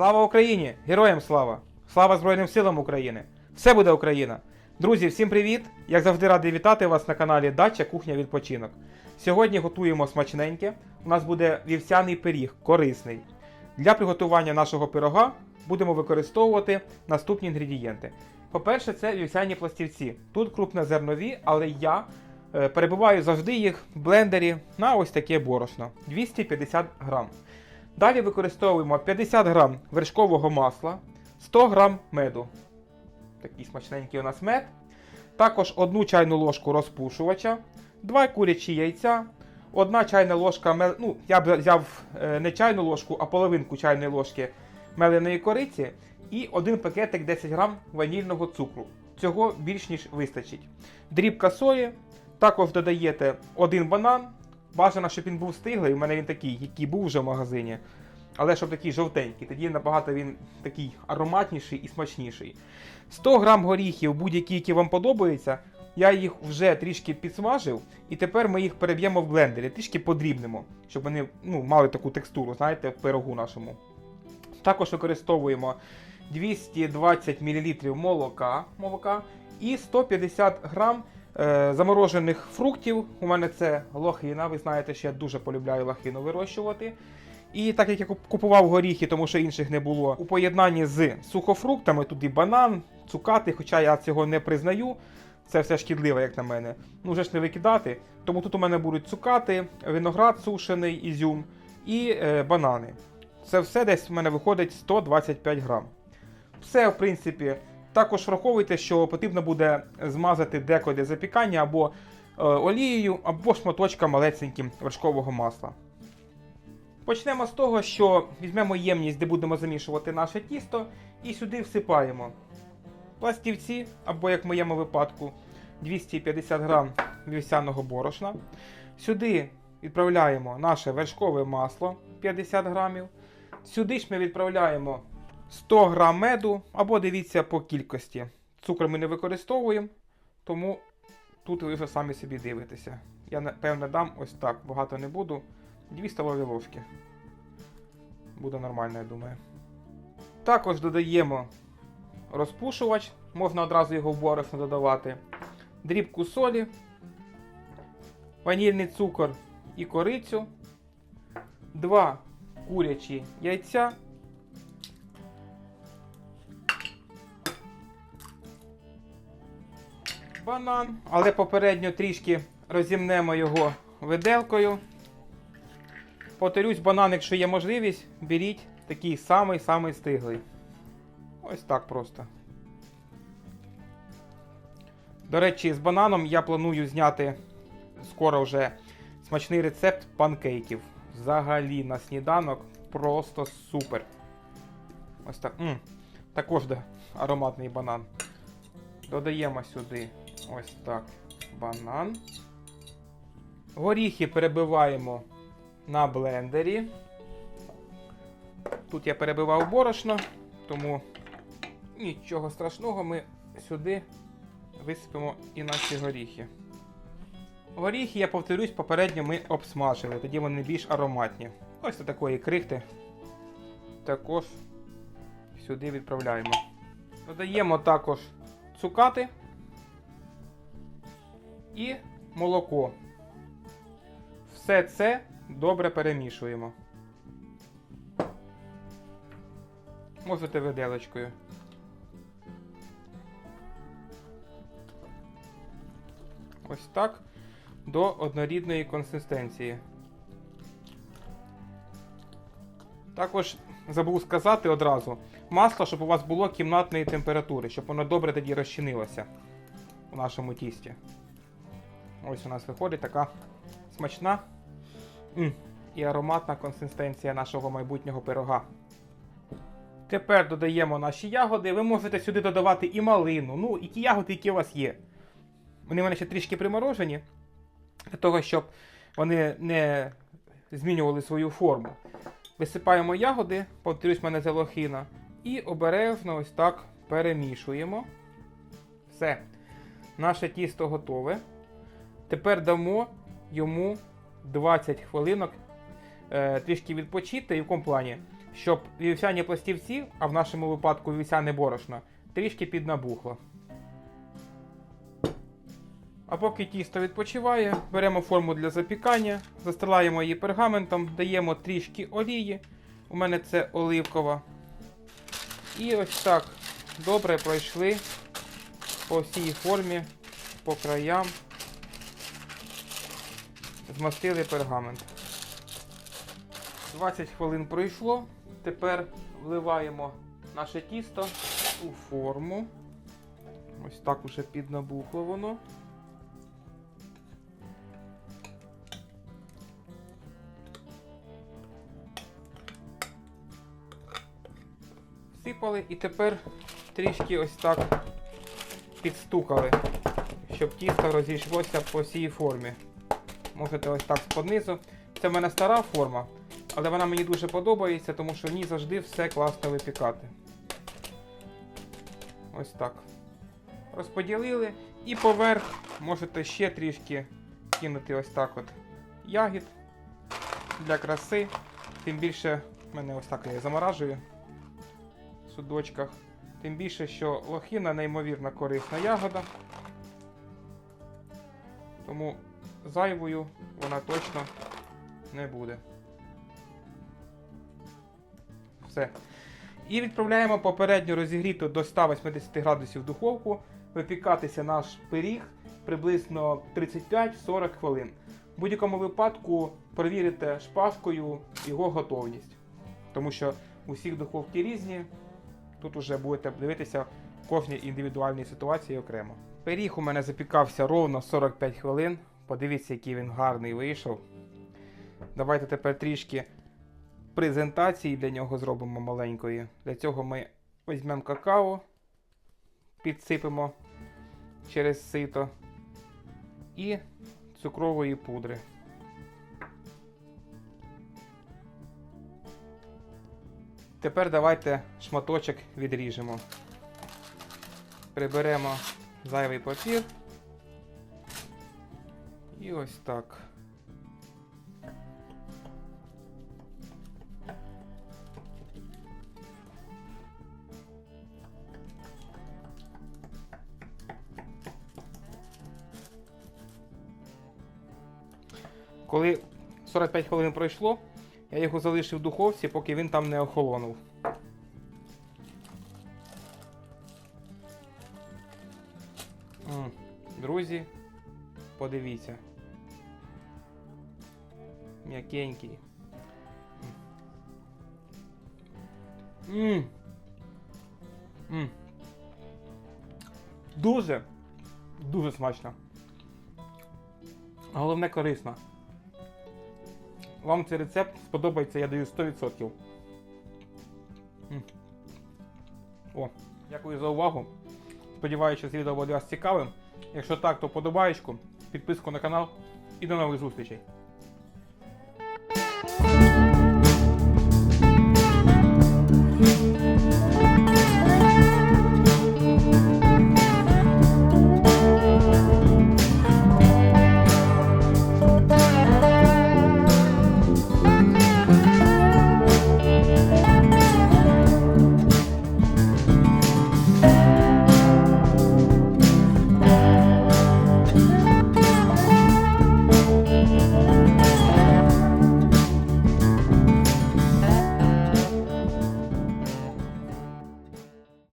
Слава Україні! Героям слава! Слава Збройним силам України! Все буде Україна! Друзі, всім привіт! Як завжди радий вітати вас на каналі Дача Кухня Відпочинок. Сьогодні готуємо смачненьке. У нас буде вівсяний пиріг, корисний. Для приготування нашого пирога будемо використовувати наступні інгредієнти. По-перше, це вівсяні пластівці. Тут крупнозернові, але я е, перебиваю завжди їх в блендері на ось таке борошно 250 грам. Далі використовуємо 50 грам вершкового масла, 100 грам меду. Такий смачненький у нас мед. Також 1 чайну ложку розпушувача, 2 курячі яйця, 1 чайна ложка ну, я б взяв е, не чайну ложку, а половинку чайної ложки меленої кориці і один пакетик 10 грам ванільного цукру. Цього більш ніж вистачить. Дрібка солі, також додаєте один банан. Бажано, щоб він був стиглий. У мене він такий, який був вже в магазині. Але щоб такий жовтенький, тоді набагато він такий ароматніший і смачніший. 100 грам горіхів, будь-які, які вам подобаються. Я їх вже трішки підсмажив, і тепер ми їх переб'ємо в блендері, трішки подрібнемо, щоб вони ну, мали таку текстуру, знаєте, в пирогу нашому. Також використовуємо 220 мл молока, молока і 150 грам е, заморожених фруктів. У мене це лохина. Ви знаєте, що я дуже полюбляю лохину вирощувати. І так як я купував горіхи, тому що інших не було, у поєднанні з сухофруктами, тут і банан, цукати, хоча я цього не признаю. Це все шкідливо, як на мене. Ну вже ж не викидати. Тому тут у мене будуть цукати, виноград сушений, ізюм і е, банани. Це все десь в мене виходить 125 грам. Все, в принципі, також враховуйте, що потрібно буде змазати декоди запікання або е, олією, або шматочком малесеньким вершкового масла. Почнемо з того, що візьмемо ємність, де будемо замішувати наше тісто, і сюди всипаємо пластівці, або, як в моєму випадку, 250 грам вівсяного борошна. Сюди відправляємо наше вершкове масло 50 грамів. Сюди ж ми відправляємо 100 грам меду, або дивіться по кількості. Цукор ми не використовуємо, тому тут ви вже самі собі дивитеся. Я напевно дам ось так, багато не буду. 2 столові ложки. Буде нормально, я думаю. Також додаємо розпушувач, можна одразу його в борошно додавати. Дрібку солі, ванільний цукор і корицю, 2 курячі яйця. Банан, але попередньо трішки розімнемо його виделкою. Повторюсь, банан, якщо є можливість, беріть такий самий-самий стиглий. Ось так просто. До речі, з бананом я планую зняти скоро вже смачний рецепт панкейків. Взагалі на сніданок просто супер. Ось так. м також де ароматний банан. Додаємо сюди ось так банан. Горіхи перебиваємо на блендері. Тут я перебивав борошно, тому нічого страшного, ми сюди висипемо і наші горіхи. Горіхи, я повторюсь, попередньо ми обсмажили, тоді вони більш ароматні. Ось до такої крихти також сюди відправляємо. Додаємо також цукати і молоко. Все це добре перемішуємо. Можете виделочкою. Ось так. До однорідної консистенції. Також забув сказати одразу: масло, щоб у вас було кімнатної температури, щоб воно добре тоді розчинилося у нашому тісті. Ось у нас виходить така смачна і ароматна консистенція нашого майбутнього пирога. Тепер додаємо наші ягоди. Ви можете сюди додавати і малину, ну і ті ягоди, які у вас є. Вони в мене ще трішки приморожені, для того, щоб вони не змінювали свою форму. Висипаємо ягоди, повторюсь, мене це і обережно ось так перемішуємо. Все. Наше тісто готове. Тепер дамо йому 20 хвилинок е, трішки відпочити. І в якому плані? щоб вівсяні пластівці, а в нашому випадку вівсяне борошно, трішки піднабухло. А поки тісто відпочиває, беремо форму для запікання, застилаємо її пергаментом, даємо трішки олії. У мене це оливкова. І ось так добре пройшли по всій формі, по краям. Змастили пергамент. 20 хвилин пройшло. Тепер вливаємо наше тісто у форму. Ось так уже піднабухло воно. Всипали і тепер трішки ось так підстукали, щоб тісто розійшлося по всій формі. Можете ось так споднизу. Це в мене стара форма, але вона мені дуже подобається, тому що в ній завжди все класно випікати. Ось так. Розподілили і поверх можете ще трішки кинути ось так от ягід для краси. Тим більше в мене ось так я заморажую в судочках. Тим більше, що лохина неймовірно корисна ягода. Тому зайвою вона точно не буде. Все. І відправляємо попередньо розігріту до 180 градусів духовку випікатися наш пиріг приблизно 35-40 хвилин. В будь-якому випадку перевірите шпажкою його готовність. Тому що усіх духовки різні. Тут уже будете дивитися кожній індивідуальній ситуації окремо. Пиріг у мене запікався ровно 45 хвилин. Подивіться, який він гарний вийшов. Давайте тепер трішки презентації для нього зробимо маленької. Для цього ми візьмемо какао, підсипемо через сито і цукрової пудри. Тепер давайте шматочок відріжемо. Приберемо зайвий папір. Ось так. Коли 45 хвилин пройшло, я його залишив в духовці, поки він там не охолонув. Друзі, подивіться. М'якенький. Дуже, дуже смачно. Головне корисно. Вам цей рецепт сподобається, я даю 100%. М. О, дякую за увагу. Сподіваюся, що це відео буде вас цікавим. Якщо так, то подобаєчку, підписку на канал і до нових зустрічей.